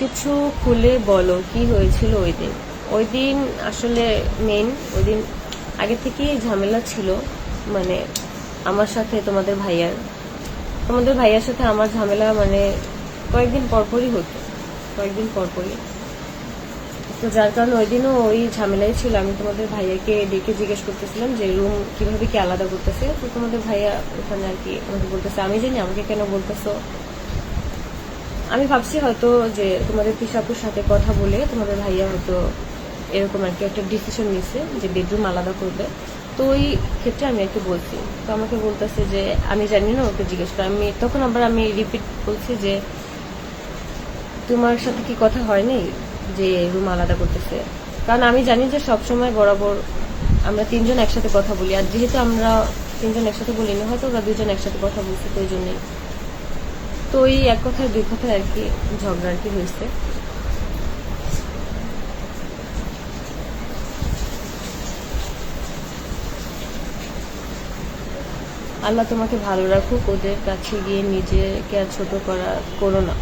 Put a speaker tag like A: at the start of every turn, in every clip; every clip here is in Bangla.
A: সবকিছু খুলে বলো, কি হয়েছিল ওই দিন? ওই দিন আসলে মেন ওই দিন আগে থেকেই ঝামেলা ছিল মানে আমার সাথে তোমাদের ভাইয়ার। তোমাদের ভাইয়ার সাথে আমার ঝামেলা মানে কয়েকদিন পরপরই হতো, কয়েকদিন পরপরই। তো যার কারণে ওই দিনও ওই ঝামেলাই ছিল। আমি তোমাদের ভাইয়াকে ডেকে জিজ্ঞেস করতেছিলাম যে, রুম কীভাবে কি আলাদা করতেছে? তো তোমাদের ভাইয়া ওখানে আর কি আমাকে বলতেছে, আমি জানি আমাকে কেন বলতেছো? আমি ভাবছি হয়তো যে তোমাদের পিসাপুর সাথে কথা বলে তোমাদের ভাইয়া হয়তো এরকম আর কি একটা ডিসিশন নিছে যে বেডরুম আলাদা করবে। তো ওই ক্ষেত্রে আমি কি বলছি। তো আমাকে বলতেছে যে, আমি জানি না, ওকে জিজ্ঞেস করে। আমি তখন আবার আমি রিপিট বলছি যে, তোমার সাথে কি কথা হয়নি যে রুম আলাদা করতেছে? কারণ আমি জানি যে সব সময় বরাবর আমরা তিনজন একসাথে কথা বলি। আর যেহেতু আমরা তিনজন একসাথে বলিনি, হয়তো ওরা দুজন একসাথে কথা বলছি, তো ওই জন্যই। তো এই এক কথায়, দুই কথায় আর কি ঝগড়া আর কি হয়েছে। আল্লাহ তোমাকে ভালো রাখুক, ওদের কাছে গিয়ে নিজেকে আর ছোট করা করো না।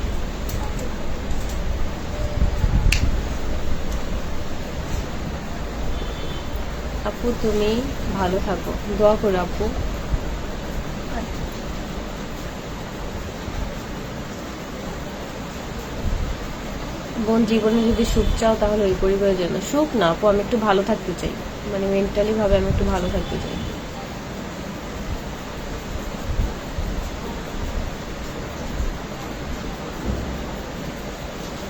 A: আপু, তুমি ভালো থাকো। দোয়া করো আপু। বোন জীবনে যদি সুখ চাও তাহলে ওই পরিবারের জন্য। সুখ না, আপু, আমি একটু ভালো থাকতে চাই। মানে মেন্টালি ভাবে আমি একটু ভালো থাকতে চাই।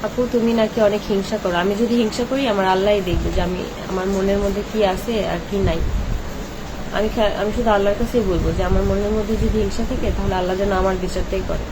A: আপু, তুমি নাকি অনেক হিংসা করো। আমি যদি হিংসা করি, আমার আল্লাহই দেখবে যে আমি, আমার মনের মধ্যে কি আছে আর কি নাই। আমি আমি শুধু আল্লাহর কাছেই বলব যে আমার মনের মধ্যে যদি হিংসা থাকে, তাহলে আল্লাহ যেন আমার বিচারটাই করে।